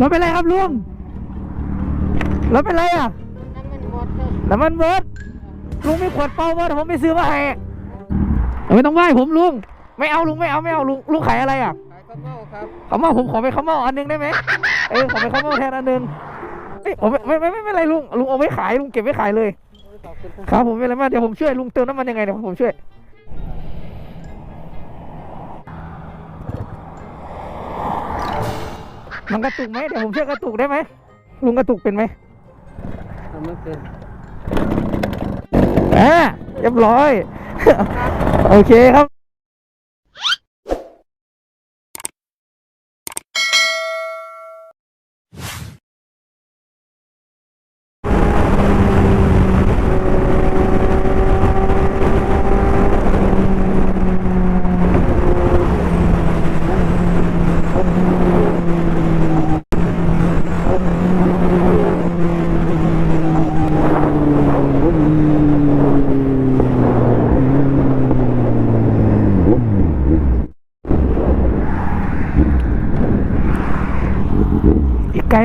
รถเป็นไรครับลุงรถเป็นไรอะ น้ำมันหมดเลยน้ำมันเบิร์ดลุงมีขวดเปล่าบ่เดี๋ยวผมไปซื้อมาให้ไม่ต้องไหว้ผมลุง ไม่เอาลุงไม่เอาไม่เอาลุงลุงขายอะไรอะ ขายข้าวเม่าครับข้าวเม่าผมขอไปข้าวเม่าอันหนึงได้ไหมเออขอไปข้าวเม่าแทนอันหนึงเอ้ยผมไม่ไม่ไม่ไม่เป็นไรลุงลุงเอาไว้ขายลุงเก็บไว้ขายเลยขอบคุณครับครับผมไม่เป็นไรมากเดี๋ยวผมช่วยลุงเติมน้ำมันยังไงเดี๋ยวผมช่วย มันกระตุกไหมเดี๋ยวผมช่วยกระตุกได้ไหมลุงกระตุกเป็นไหมทำไม่เป็นอ่าเรียบร้อย โอเคครับ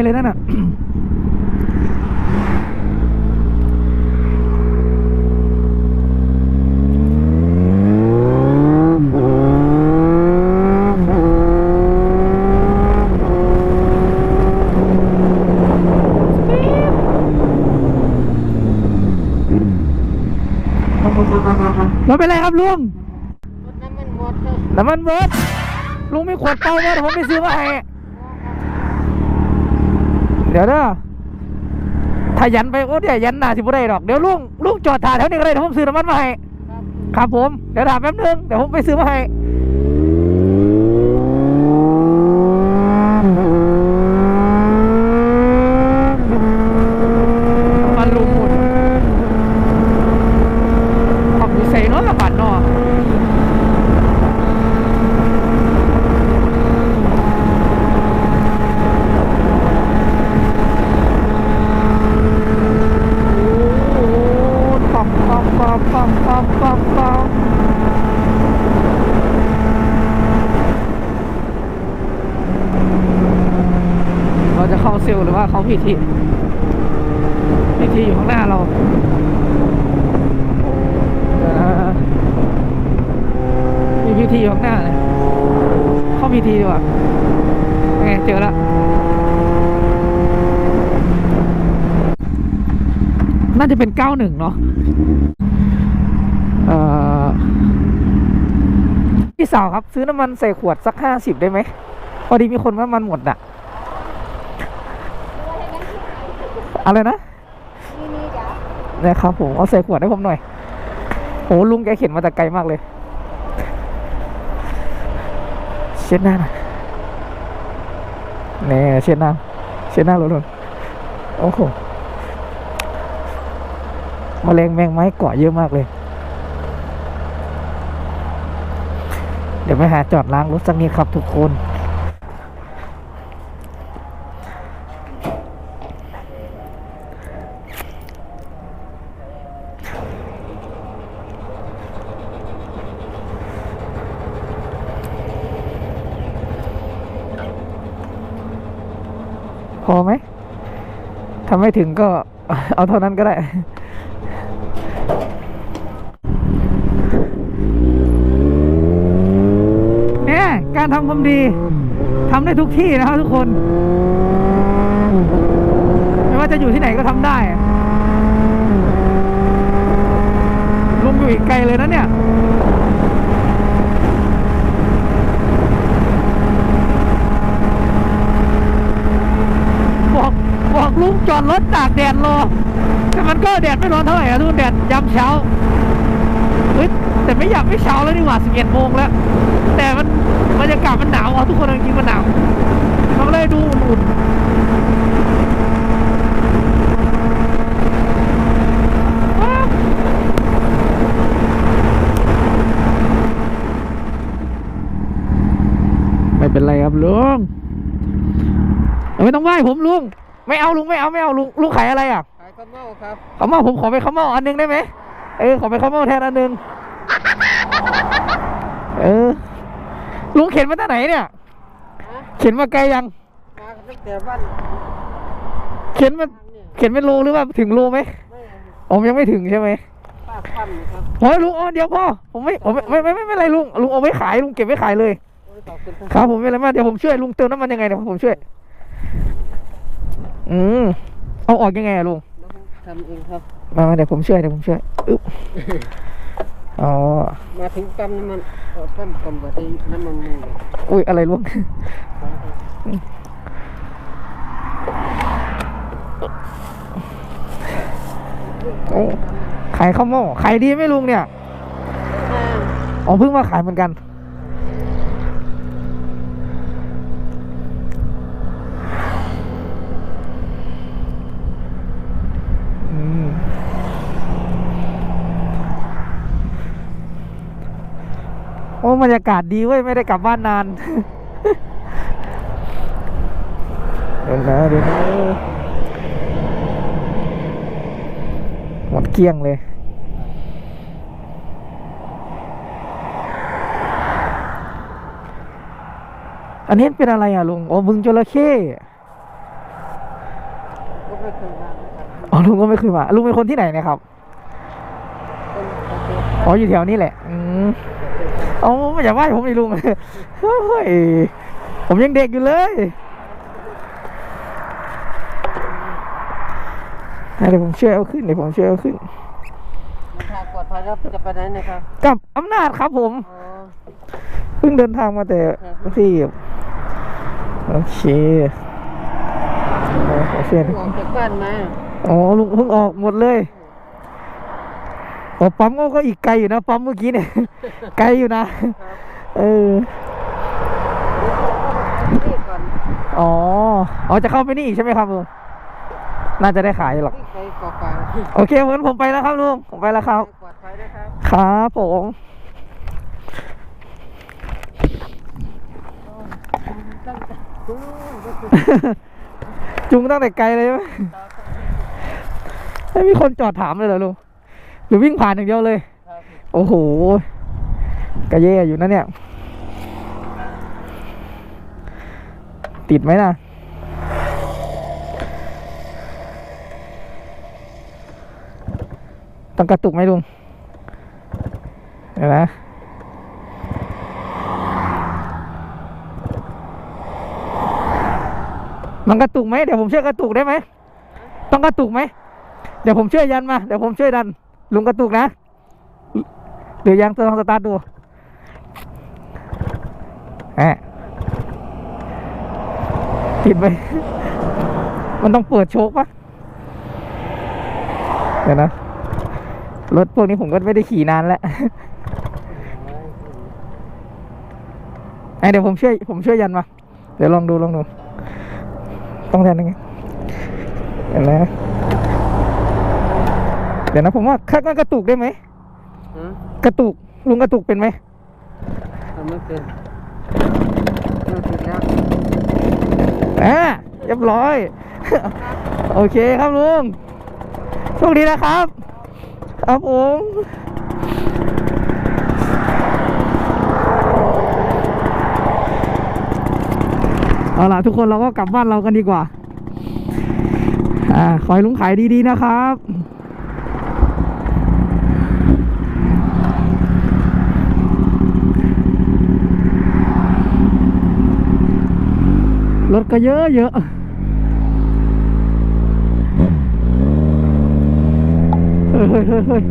เลยนั่นน่ะรถเป็นไรครับลุงรถน้ำมันหมดเลยน้ำมันเบิร์ดลุงมีขวดเปล่าบ่เดี๋ยวผมไปซื้อมาให้ เดี๋ยวเด้อถ้ายันไปโอ้เดี๋ยวยันหนาสิบ่ได้ดอกเดี๋ยวลุงลุงจอดถ่ายแถวนี้ก็ได้เดี๋ยวผมซื้อน้ำมันมาให้ครับครับผมเดี๋ยวถามแป๊บนึงเดี๋ยวผมไปซื้อมาให้ มันลุงหมดขอบคุณเซเนาะละบัดเนาะโอ้โหปั๊ม ปั๊มปั๊มปั๊มปั๊มปั๊มปั๊มเราจะเข้าเซลล์หรือว่าเข้าพีทีพีทีอยู่ข้างหน้าเราเดี๋ยวนะมีพีทีอยู่ข้างหน้าเลยเข้าพีทีดีกว่าไงเจอแล้วน่าจะเป็นเก้าหนึ่งเนาะ เอ่อ พี่สาวครับ ซื้อน้ำมันใส่ขวดสักห้าสิบได้ไหมพอดีมีคนว่ามันหมดอะอะไรนะนี่นี่จ้ะครับผมเอาใส่ขวดให้ผมหน่อยโหลุงแกเข็นมาแต่ไกลมากเลยเช็ดหน้าหน่อยแน่เช็ดหน้าเช็ดหน้ารถเลยโอ้โหมแมลงแมงไม้เกาะเยอะมากเลย เดี๋ยวไปหาจอดล้างรถสักนิดครับทุกคนพอไหมถ้าไม่ถึงก็เอาเท่านั้นก็ได้ เนี่ย การทำความดีทำได้ทุกที่นะครับทุกคน ไม่ว่าจะอยู่ที่ไหนก็ทำได้ลุงอยู่อีกไกลเลยนะเนี่ยบอกบอกลุงจอดรถตากแดดรอแต่มันก็แดดไม่ร้อนเท่าไหร่อะทุกคนแดดยามเช้าเฮ้ยแต่ไม่อยากไม่เช้าแล้วนี่หว่าสิบเอ็ดโมงแล้ว แต่มัน บรรยากาศมันหนาวอะทุกคนจริงๆมันหนาวมันก็เลยดูอุ่นๆว้าวไม่เป็นไรครับลุงเอ้ยไม่ต้องไหว้ผมลุงไม่เอาลุงไม่เอาไม่เอาลุงลุงขายอะไรอะขายข้าวเม่าครับข้าวเม่าผมขอไปข้าวเม่าอันหนึงได้ไหมเออขอไปข้าวเม่าแทนอันหนึงเออ ลุงเข็นมาจากไหนเนี่ยฮะเข็นมาไกลยังตั้งแต่บ้านเข็นมันทางเนี่ยเข็นเป็นโลหรือว่าถึงโลไหมไม่อ๋อยังไม่ถึงใช่ไหมป้าพันครับโอ้ยลุงอ๋อเดี๋ยวพ่อผมไม่ผมไม่ไม่ไม่ไม่ไม่เป็นไรลุงลุงเอาไว้ขายลุงเก็บไว้ขายเลยโอ้ยขอบคุณครับครับผมไม่เป็นไรมากเดี๋ยวผมช่วยลุงเติมน้ำมันยังไงเดี๋ยวผมช่วย อืมเอาออกยังไงอะลุงแล้วผมทำเองครับมามาเดี๋ยวผมช่วยเดี๋ยวผมช่วยอึ๊บ อ๋อ มาถึงปั๊มน้ำมันเอ่อปั๊มกำบัดนี้น้ำมันมีเลยอุ้ยอะไรลุงโอ้ขายข้าวหม้อขายดีไหมลุงเนี่ย อ่า อ๋อเพิ่งมาขายเหมือนกัน บรรยากาศดีเว้ยไม่ได้กลับบ้านนานเดี๋ยวนะเดี๋ยวนะหมดเกลี้ยงเลยอันนี้เป็นอะไรอะลุง อ๋อบึงจระเข้ก็ไม่เคยมานะครับอ๋อลุงก็ไม่เคยมา ลุงเป็นคนที่ไหนเนะครับคนประเทศอ๋ออยู่แถวนี้แหละ อืม อ๋อไม่อยากไหว้ผมเลยลุงเฮ้ยผมยังเด็กอยู่เลยอะเดี๋ยวผมช่วยเอาขึ้นเดี๋ยวผมช่วยเอาขึ้นมันทางปลอดภัยแล้วจะไปไหนนะครับกลับอำนาจครับผมอ๋อเพิ่งเดินทางมาแต่ที่โอเคเอาขอเชื่อเพิ่งออกจากบ้านมาอ๋อลุงเพิ่งออกหมดเลย อ๋อปั๊มก็อีกไกลอยู่นะปั๊มเมื่อกี้เนี่ยไกลอยู่นะครับเออนี่ก่อนอ๋ออ๋อจะเข้าไปนี่อีกใช่ไหมครับลุงน่าจะได้ขายหรอกนี่ไปเปล่าโอเคงั้นผมไปแล้วครับลุงผมไปแล้วครับๆปลอดภัยนะครับครับผมตั้งแต่โอ้ยก็คือจุงตั้งแต่ไกลเลยใช่ไหมไม่มีคนจอดถามเลยเหรอลุง หรือวิ่งผ่านอย่างเดียวเลยครับโอ้โหกระเย่อยู่นะเนี่ย ติดไหมนะต้องกระตุกไหมลุงเดี๋ยวนะมันกระตุกไหมเดี๋ยวผมช่วยกระตุกได้ไหม ต้องกระตุกไหม เดี๋ยวผมช่วยยันมา เดี๋ยวผมช่วยดัน ลุงกระตุกนะหรือยังลองสตาร์ทดูฮะติดไหมมันต้องเปิดโชคปะเดี๋ยวนะ รถพวกนี้ผมก็ไม่ได้ขี่นานแล้วไอเดี๋ยวผมช่วย ผมช่วยยันมา เดี๋ยวลองดูลองดู ต้องแทนยังไงเห็นไหม เดี๋ยวนะผมว่าคาดว่ากระตุกได้ไหมฮะกระตุกลุงกระตุกเป็นไหมทำไม่เป็นเลิกติดแล้วอ่าเรียบร้อย โอเคครับลุงโชคดีนะครับ ครับผมเอาล่ะทุกคนเราก็กลับบ้านเรากันดีกว่า อ่า ขอให้ลุงขายดีๆนะครับ ร ถก็เยอะเยอะเฮ้ยเฮ้ยเฮ้ย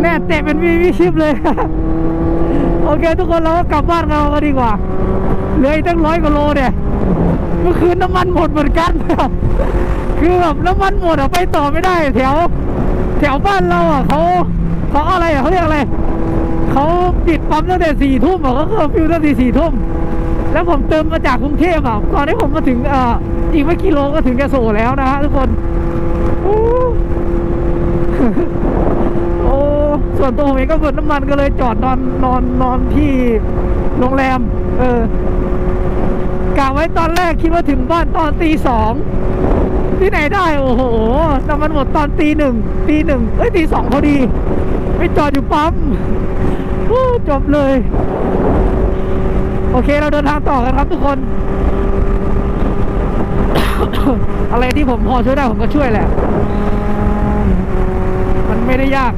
แน่เตะเป็นวีวีชิปเลย โอเคทุกคนเราก็กลับบ้านเรากันดีกว่า เหลืออีกตั้งร้อยกว่าโลเนี่ย เมื่อคืนน้ำมันหมดเหมือนกันคือแบบน้ำมันหมดอะไปต่อไม่ได้ แถว แถวบ้านเราอะเขาเขาอะไรอะเขาเรียกอะไร เขาปิดปั๊มตั้งแต่สี่ทุ่มอะก็คือฟิวตั้งแต่สี่ทุ่มแล้วผมเติมมาจากกรุงเทพอะตอนนี้ผมมาถึงอ่ออีกไม่กี่โลก็ถึงจะโซแล้วนะฮะทุกคนโอ้ส่วนตัวผมเองก็เบิดน้ำมันก็เลยจอดนอนนอนนอนที่โรงแรม เออกะไว้ตอนแรกคิดว่าถึงบ้านตอนตีสองที่ไหนได้ โอ้โหน้ำมันหมดตอนตีหนึ่งตีหนึ่งเอ้ยตีสองพอดี ไปจอดอยู่ปั๊มจบเลย โอเคเราเดินทางต่อกันครับทุกคน อะไรที่ผมพอช่วยได้ผมก็ช่วยแหละ มันไม่ได้ยาก